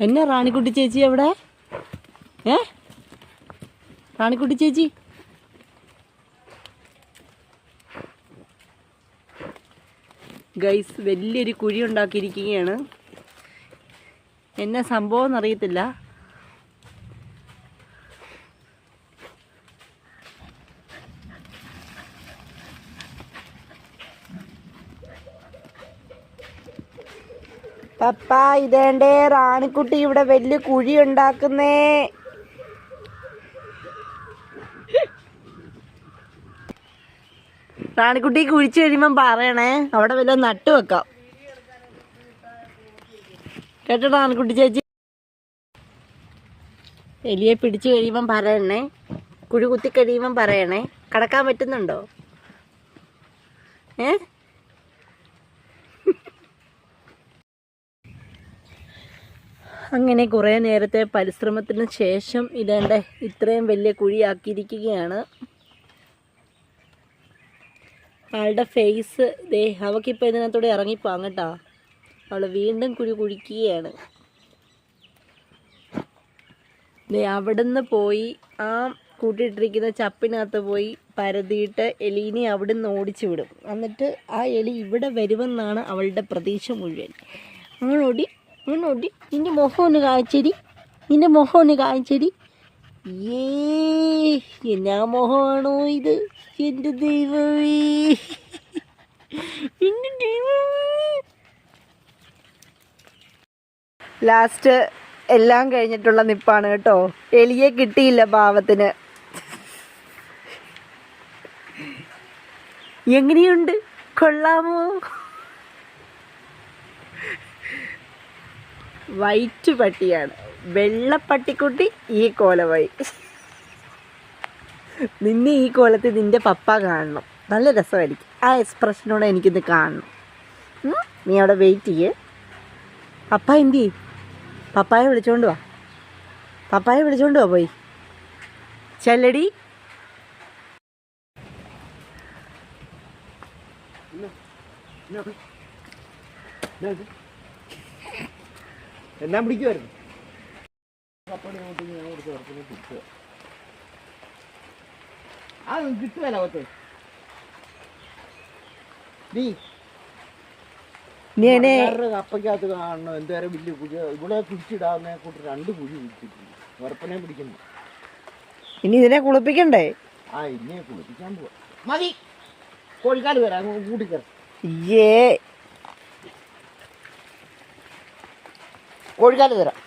എന്നെ റാണിക്കുട്ടി ചേച്ചി എവിടെ? ഏ? റാണിക്കുട്ടി ചേച്ചി? ഗൈസ് വലിയൊരു കുഴി ഉണ്ടാക്കിയിരിക്കുകയാണ്. എന്നെ സംഭവം എന്നറിയത്തില്ല. പപ്പ ഇതേണ്ടേ റാണിക്കുട്ടി ഇവിടെ വലിയ കുഴി ഉണ്ടാക്കുന്നേ. റാണിക്കുട്ടി കുഴിച്ചു കഴിയുമ്പം പറയണേ അവിടെ വല്ല നട്ടു വെക്കാം. കേട്ടോ റാണിക്കുട്ടി ചേച്ചി? എലിയെ പിടിച്ചു കഴിയുമ്പം പറയണേ കുഴി കുത്തി കഴിയുമ്പം പറയണേ. കടക്കാൻ പറ്റുന്നുണ്ടോ? ഏ? അങ്ങനെ കുറേ നേരത്തെ പരിശ്രമത്തിന് ശേഷം ഇതേണ്ട ഇത്രയും വലിയ കുഴിയാക്കിയിരിക്കുകയാണ്. ആളുടെ ഫേസ് ദേ അവക്കിപ്പോൾ ഇതിനകത്തൂടെ ഇറങ്ങിപ്പോ കേട്ടോ. അവൾ വീണ്ടും കുഴി കുഴിക്കുകയാണ്. ദേ അവിടുന്ന് പോയി ആ കൂട്ടിയിട്ടിരിക്കുന്ന ചപ്പിനകത്ത് പോയി പരതിയിട്ട് എലീനെ അവിടുന്ന് ഓടിച്ചു വിടും. എന്നിട്ട് ആ എലി ഇവിടെ വരുമെന്നാണ് അവളുടെ പ്രതീക്ഷ മുഴുവൻ. അങ്ങനോടി അങ്ങനോടി നിന്റെ മുഖം ഒന്ന് കാണിച്ചേരി നിന്റെ മുഖം ഒന്ന് കാണിച്ചേരി ഏ എന്നാ മുഖമാണോ ഇത്? എന്റെ ദൈവമേ. എന്റെ ദൈവമേ. ലാസ്റ്റ് എല്ലാം കഴിഞ്ഞിട്ടുള്ള നിപ്പാണ് കേട്ടോ. എലിയെ കിട്ടിയില്ല പാവത്തിന്. എങ്ങനെയുണ്ട്? കൊള്ളാമോ? വൈറ്റ് പട്ടിയാണ്. വെള്ളപ്പട്ടിക്കുട്ടി ഈ കോലമായി നിന്നെ ഈ കോലത്തിൽ നിന്റെ പപ്പ കാണണം. നല്ല രസമായിരിക്കും. ആ എക്സ്പ്രഷനോടെ എനിക്കിന്ന് കാണണം. നീ അവിടെ വെയിറ്റ് ചെയ്യേ. പപ്പ എന്തി പപ്പായ വിളിച്ചോണ്ട് വാ. പപ്പായെ വിളിച്ചോണ്ട് വാ പോയി. ചെല്ലടി. No, no, ആ കിട്ടുകയല്ല പിടിക്കുമായിരുന്നു നീ. നീ എന്നെ നീ കപ്പയ്ക്കകത്ത് കാണണം. എന്തേരം വലിയ കുഴി ഇവിടെ കുഴിച്ചിടാവുന്ന കൂട്ട് രണ്ട് കുഴി കുഴിച്ചിട്ടുണ്ട്. ഉറപ്പനെ പിടിക്കുന്നു. ഇനി ഇതിനെ കുളിപ്പിക്കണ്ടേ? ആ ഇന്നെ കുളിപ്പിക്കാൻ പോവാ. മതി. കോഴിക്കാട് വരാം. കൂട്ടിക്കറ ഏ കോഴിക്കാട് തരാം.